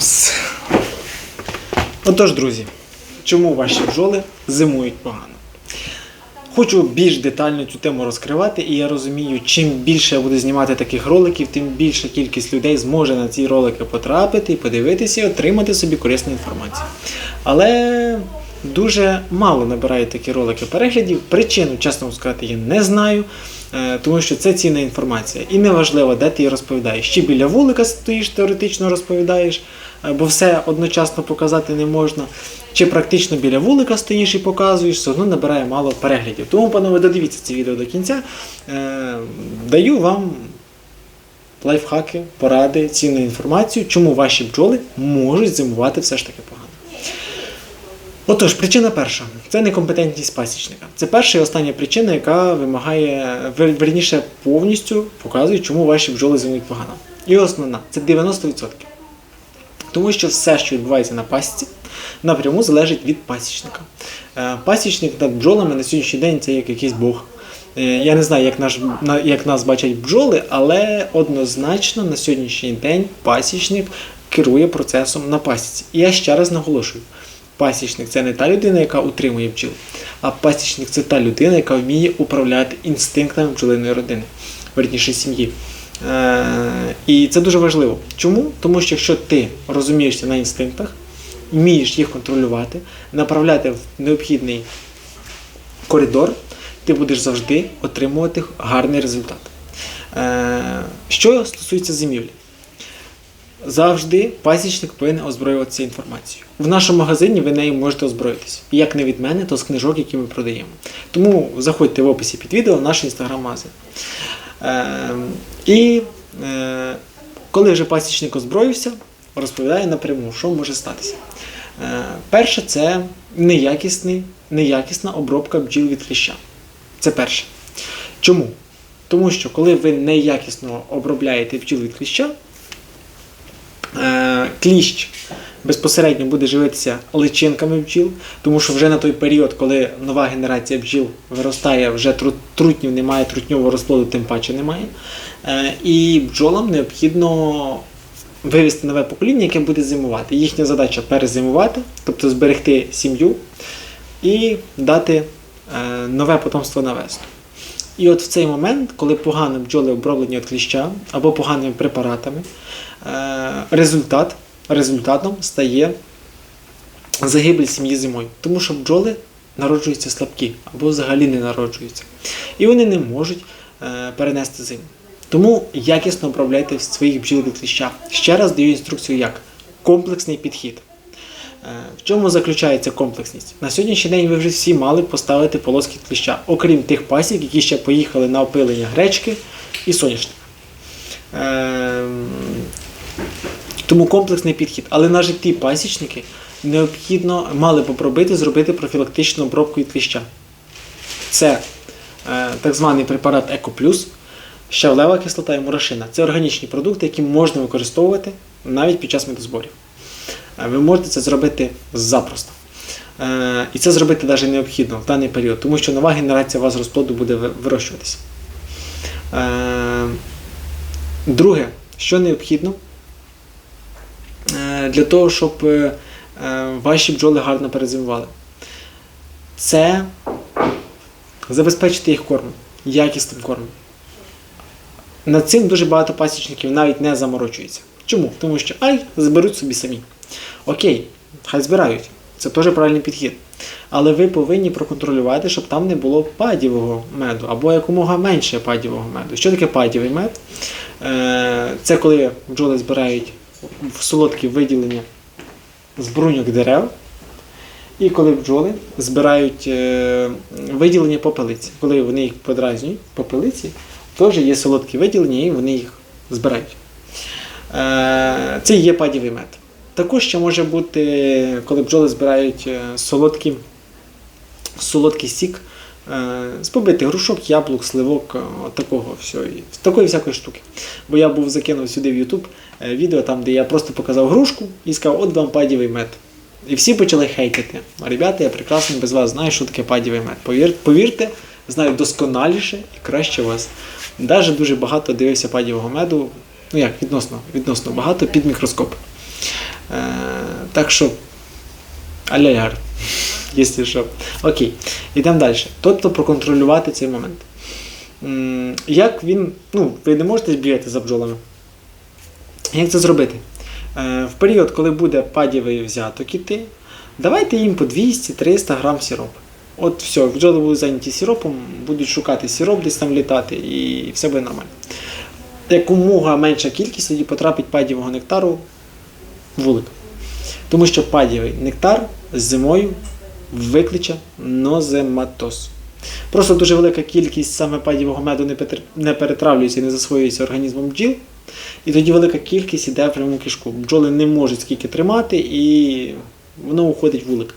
Упс. Отож, друзі, чому ваші бджоли зимують погано? Хочу більш детально цю тему розкривати, і я розумію, чим більше я буду знімати таких роликів, тим більша кількість людей зможе на ці ролики потрапити, подивитися і отримати собі корисну інформацію. Але дуже мало набирають такі ролики переглядів. Причину, чесно сказати, я не знаю, тому що це цінна інформація. І неважливо, де ти її розповідаєш. Чи біля вулика стоїш, теоретично розповідаєш, е, бо все одночасно показати не можна. Чи практично біля вулика стоїш і показуєш, все одно набирає мало переглядів. Тому, панове, додивіться це відео до кінця. Е, Даю вам лайфхаки, поради, цінну інформацію, чому ваші бджоли можуть зимувати все ж таки погано. Отож, причина перша це некомпетентність пасічника. Це перша і остання причина, яка вимагає, верніше, повністю показує, чому ваші бджоли зимують погано. І основна це 90%. Тому що все, що відбувається на пасіці, напряму залежить від пасічника. Е, Пасічник над бджолами на сьогоднішній день це як якийсь Бог. Е, Я не знаю, як, наш, як нас бачать бджоли, але однозначно на сьогоднішній день пасічник керує процесом на пасіці. І я ще раз наголошую: пасічник це не та людина, яка утримує бджіл, а пасічник це та людина, яка вміє управляти інстинктами бджолиної родини, верніше сім'ї. Е, і це дуже важливо. Чому? Тому що якщо ти розумієшся на інстинктах, вмієш їх контролювати, направляти в необхідний коридор, ти будеш завжди отримувати гарний результат. Е, Що стосується зимівлі, завжди пасічник повинен озброюватися інформацією. В нашому магазині ви нею можете озброїтися. Як не від мене, то з книжок, які ми продаємо. Тому заходьте в описі під відео в наш інстаграм-магазин. Е, і е, коли вже пасічник озброївся, розповідає напряму, що може статися. Е, перше, це неякісний, неякісна обробка бджіл від кліща. Це перше. Чому? Тому що коли ви неякісно обробляєте бджіл від кліща, кліщ безпосередньо буде живитися личинками бджіл, тому що вже на той період, коли нова генерація бджіл виростає, вже трутнів немає, трутньового розплоду тим паче немає. Е, І бджолам необхідно вивести нове покоління, яке буде зимувати. Їхня задача перезимувати, тобто зберегти сім'ю і дати е, нове потомство на весну. І от в цей момент, коли погано бджоли оброблені від кліща або поганими препаратами, е, результат, результатом стає загибель сім'ї зимою. Тому що бджоли народжуються слабкі або взагалі не народжуються. І вони не можуть е, перенести зиму. Тому якісно обробляйте своїх бджіл від кліща. Ще раз даю інструкцію як комплексний підхід. Е, В чому заключається комплексність? На сьогоднішній день ви вже всі мали поставити полоски кліща, окрім тих пасік, які ще поїхали на опилення гречки і соняшника. Тому комплексний підхід. Але навіть ті пасічники необхідно мали б пробити зробити профілактичну обробку від кліща. Це е, так званий препарат Екоплюс, щавлева кислота і мурашина. Це органічні продукти, які можна використовувати навіть під час медозборів. Е, Ви можете це зробити запросто. Е, І це зробити навіть необхідно в даний період, тому що нова генерація вас розплоду буде вирощуватися. Е, Друге, що необхідно для того, щоб е, е, ваші бджоли гарно перезимували, це забезпечити їх кормом, якісним кормом. Над цим дуже багато пасічників навіть не заморочуються. Чому? Тому що ай, зберуть собі самі. Окей, хай збирають. Це теж правильний підхід. Але ви повинні проконтролювати, щоб там не було падівого меду або якомога менше падівого меду. Що таке падівий мед? Е, Це коли бджоли збирають солодкі виділення з дерев, і коли бджоли збирають е, виділення попелиці. Коли вони їх подразнюють, попелиці, теж є солодкі виділення, і вони їх збирають. Е, Це є падівий мед. Також ще може бути, коли бджоли збирають е, солодкі, солодкий сік з побитих грушок, яблук, сливок, е, такого всього, такої всякої штуки. Бо я був закинув сюди в YouTube е, відео, там, де я просто показав грушку і сказав, от вам падівий мед. І всі почали хейтити. Ребята, я прекрасно без вас знаю, що таке падівий мед. Повір, повірте, знаю досконаліше і краще вас. Навіть дуже багато дивився падівого меду, ну як, відносно, відносно багато під мікроскоп. Е, так що, аляляр, якщо що. Окей, йдемо далі. Тобто проконтролювати цей момент. Як він, ну, ви не можете бігати за бджолами. Як це зробити? Е, В період, коли буде падівий взяток іти, давайте їм по 200-300 грам сиропу. От все, бджоли будуть зайняті сиропом, будуть шукати сироп, десь там літати, і все буде нормально. Якомога менша кількість тоді потрапить падівого нектару в вулик. Тому що падівий нектар зимою викличе нозематоз. Просто дуже велика кількість саме падівого меду не, перетравлюється і не засвоюється організмом бджіл. І тоді велика кількість іде в пряму кишку. Бджоли не можуть скільки тримати, і воно уходить в вулик.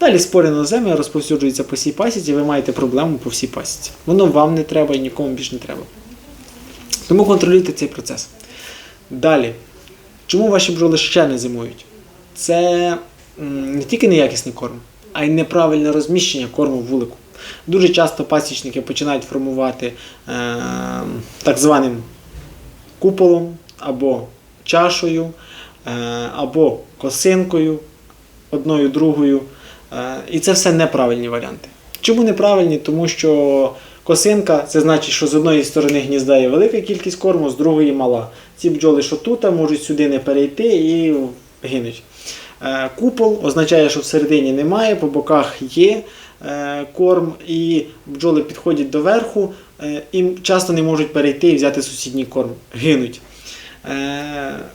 Далі на землю розповсюджуються по всій пасіці, ви маєте проблему по всій пасіці. Воно вам не треба і нікому більше не треба. Тому контролюйте цей процес. Далі. Чому ваші бджоли ще не зимують? Це не тільки неякісний корм, а й неправильне розміщення корму в вулику. Дуже часто пасічники починають формувати е, так званим куполом або чашою, е, або косинкою, одною другою. Е, І це все неправильні варіанти. Чому неправильні? Тому що косинка це значить, що з одної сторони гнізда є велика кількість корму, з другої мала. Ці бджоли, що тут, можуть сюди не перейти і гинуть. Е, Купол означає, що всередині немає, по боках є е, корм, і бджоли підходять до верху е, і часто не можуть перейти і взяти сусідній корм, гинуть.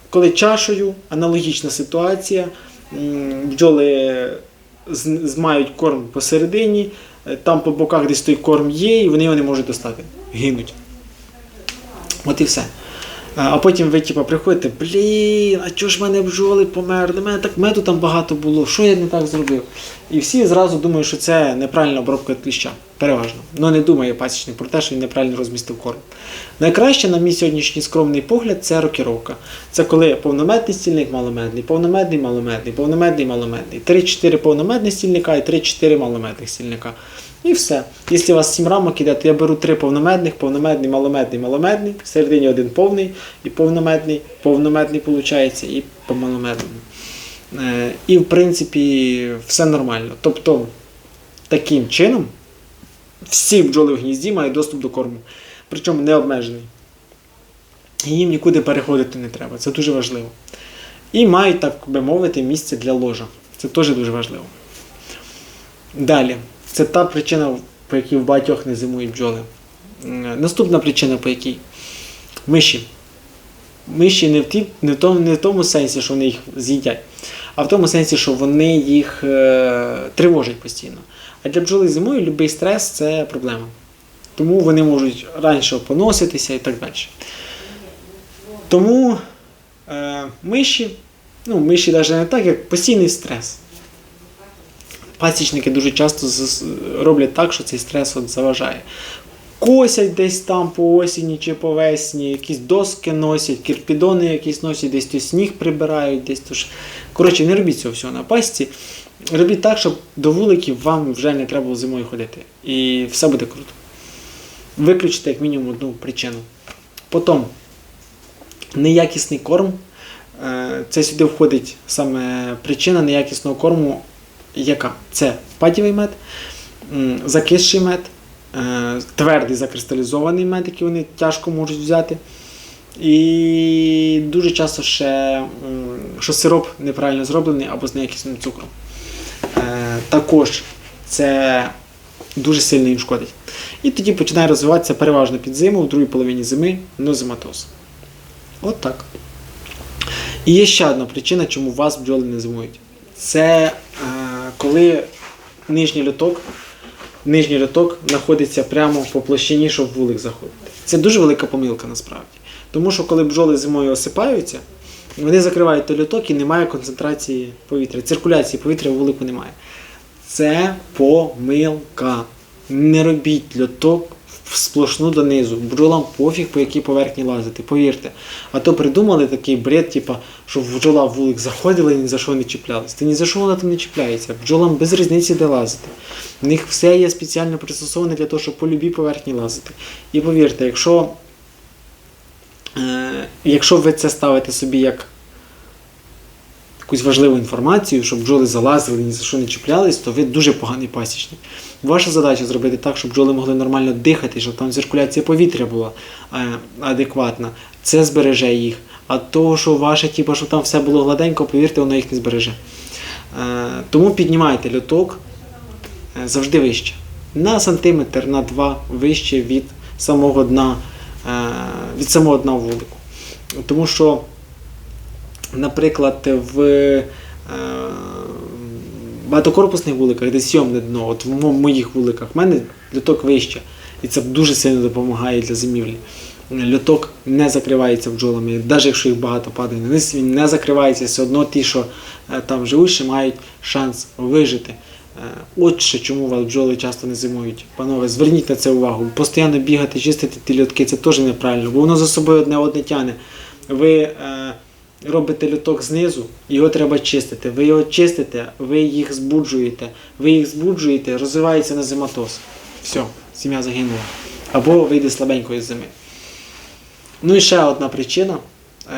Коли чашею, аналогічна ситуація, бджоли мають корм посередині, там по боках десь той корм є, і вони його не можуть достати, гинуть. От і все. А потім ви типу, приходите, блін, а чого ж в мене бджоли померли? У мене так меду там багато було, що я не так зробив? І всі зразу думають, що це неправильна обробка кліща. Переважно. Ну не думає пасічник про те, що він неправильно розмістив корм. Найкраще, на мій сьогоднішній скромний погляд, це рокіровка. Це коли повномедний стільник маломедний, повномедний маломедний, повномедний маломедний. 3-4 повномедних стільника і 3-4 маломедних стільника. І все. Якщо у вас 7 рамок іде, то я беру 3 повномедних, повномедний, маломедний, маломедний, всередині один повний і повномедний, повномедний виходить, і по маломедному. Е, І в принципі все нормально. Тобто, таким чином всі бджоли в гнізді мають доступ до корму. Причому не обмежений. Їм нікуди переходити не треба. Це дуже важливо. І мають, так би мовити, місце для ложа. Це теж дуже важливо. Далі. Це та причина, по якій в багатьох не зимують бджоли. Наступна причина, по якій миші. Миші не в, ті, не, в тому, не в тому сенсі, що вони їх з'їдять, а в тому сенсі, що вони їх е, тривожать постійно. А для бджоли зимою будь-який стрес це проблема. Тому вони можуть раніше поноситися і так далі. Тому е, миші, ну, миші навіть не так, як постійний стрес. Пасічники дуже часто роблять так, що цей стрес от заважає. Косять десь там по осені чи по весні, якісь доски носять, кірпідони якісь носять, десь то сніг прибирають, десь то ж. Коротше, не робіть цього всього на пасіці. Робіть так, щоб до вуликів вам вже не треба було зимою ходити. І все буде круто. Виключите як мінімум одну причину. Потім неякісний корм. Е, Це сюди входить саме причина неякісного корму, яка? Це падівий мед, закисший мед, е, твердий закристалізований мед, який вони тяжко можуть взяти. І дуже часто ще, що сироп неправильно зроблений або з неякісним цукром. Е, Також це дуже сильно їм шкодить. І тоді починає розвиватися переважно під зиму, в другій половині зими нозематоз. От так. І є ще одна причина, чому вас бджоли не зимують. Це е, коли нижній льоток, нижній льоток знаходиться прямо по площині, щоб вулик заходити. Це дуже велика помилка насправді. Тому що коли бджоли зимою осипаються, вони закривають той льоток і немає концентрації повітря. Циркуляції повітря в вулику немає. Це помилка. Не робіть льоток сплошну донизу. Бджолам пофіг, по якій поверхні лазити, повірте. А то придумали такий бред, типа, що бджола в вулик заходила і ні за що не чіплялась. Та ні за що вона там не чіпляється. Бджолам без різниці де лазити. У них все є спеціально пристосоване для того, щоб по любій поверхні лазити. І повірте, якщо, е, якщо ви це ставите собі як якусь важливу інформацію, щоб бджоли залазили, ні за що не чіплялись, то ви дуже поганий пасічник. Ваша задача зробити так, щоб бджоли могли нормально дихати, щоб там циркуляція повітря була е, адекватна. Це збереже їх. А того, що ваше, типу, щоб там все було гладенько, повірте, воно їх не збереже. Е, тому піднімайте льоток е, завжди вище. На сантиметр, на два вище від самого дна, від самого дна вулику. Тому що, наприклад, в е, багатокорпусних вуликах, де сьомне дно, от в моїх вуликах, в мене льоток вище. І це дуже сильно допомагає для зимівлі. Льоток не закривається бджолами, навіть якщо їх багато падає на він не закривається, все одно ті, що е, там живуть, ще мають шанс вижити. Е, От ще чому вас бджоли часто не зимують. Панове, зверніть на це увагу. Постійно бігати, чистити ті льотки, це теж неправильно, бо воно за собою одне одне тягне. Ви робите льоток знизу, його треба чистити. Ви його чистите, ви їх збуджуєте. Ви їх збуджуєте, розвивається назематоз. Все, сім'я загинула. Або вийде слабенької зими. Ну і ще одна причина,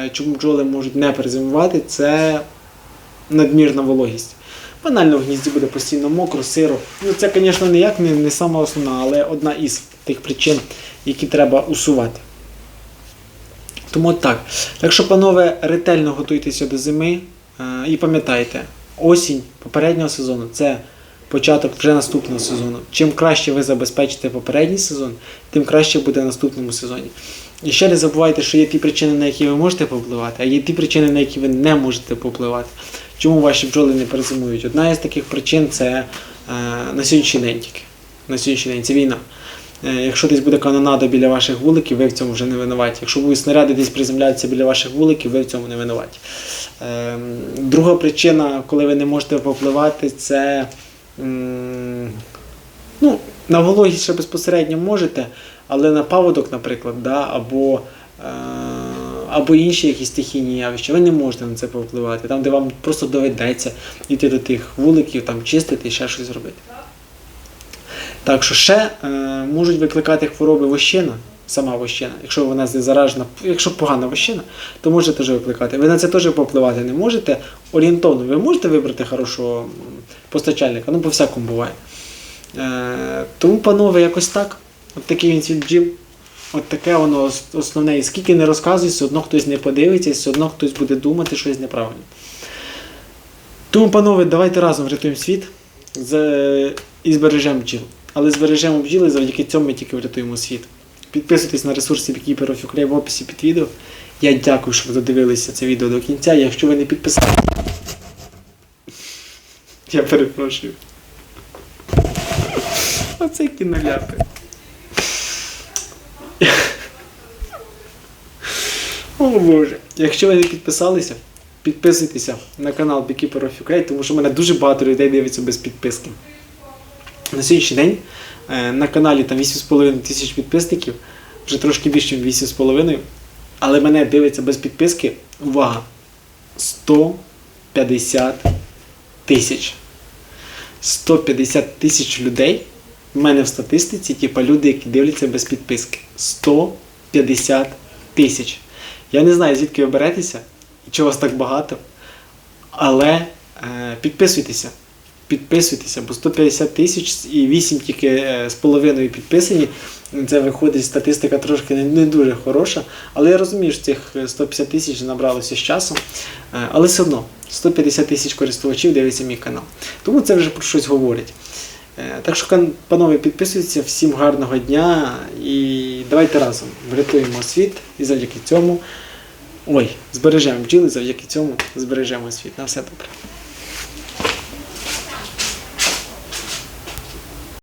е, чому бджоли можуть не перезимувати, це надмірна вологість. Банально в гнізді буде постійно мокро, сиро. Ну це, звісно, ніяк не, не сама основна, але одна із тих причин, які треба усувати. Тому так. Так що, панове, ретельно готуйтеся до зими е, і пам'ятайте, осінь попереднього сезону це початок вже наступного сезону. Чим краще ви забезпечите попередній сезон, тим краще буде в наступному сезоні. І ще не забувайте, що є ті причини, на які ви можете повпливати, а є ті причини, на які ви не можете повпливати. Чому ваші бджоли не перезимують? Одна із таких причин це е, на сьогоднішній день тільки. На сьогоднішній день це війна. Е, Якщо десь буде канонада біля ваших вуликів, ви в цьому вже не винуваті. Якщо будуть снаряди десь приземляються біля ваших вуликів, ви в цьому не винуваті. Ем, Друга причина, коли ви не можете попливати, це ну, на вологість ще безпосередньо можете, але на паводок, наприклад, да, або, е, або інші якісь стихійні явища, ви не можете на це повпливати. Там, де вам просто доведеться йти до тих вуликів, там чистити і ще щось зробити. Так що ще е, можуть викликати хвороби вощина, сама вощина. Якщо вона заражена, якщо погана вощина, то може теж викликати. Ви на це теж попливати не можете. Орієнтовно ви можете вибрати хорошого постачальника, ну по-всякому буває. Е, тому, панове, якось так. От такий він світ. От таке воно основне. І скільки не розказує, все одно хтось не подивиться, все одно хтось буде думати щось неправильно. Тому, панове, давайте разом врятуємо світ і збережемо бджіл. Але збережемо бджіли, завдяки цьому ми тільки врятуємо світ. Підписуйтесь на ресурси of Ukraine в описі під відео. Я дякую, що ви додивилися це відео до кінця. Якщо ви не підписали, я перепрошую. Оце кіноляпи. О Боже. Якщо ви не підписалися, підписуйтеся на канал Beekeeper of тому що мене дуже багато людей дивиться без підписки. На сьогоднішній день е, на каналі там 8,5 тисяч підписників, вже трошки більше, ніж 8,5, але мене дивиться без підписки. Увага! 150 тисяч. 150 тисяч людей в мене в статистиці, типа люди, які дивляться без підписки. 150 тисяч. Я не знаю, звідки ви беретеся і чого вас так багато. Але е, підписуйтеся. Підписуйтеся, бо 150 тисяч і 8 тільки е, з половиною підписані. Це виходить статистика трошки не, дуже хороша. Але я розумію, що цих 150 тисяч набралося з часом. Е, але все одно 150 тисяч користувачів дивиться мій канал. Тому це вже про щось говорить. Е, Так що, панове, підписуйтеся, всім гарного дня і давайте разом врятуємо світ і завдяки цьому. Ой, збережемо бджіли, завдяки цьому збережемо світ. На все добре.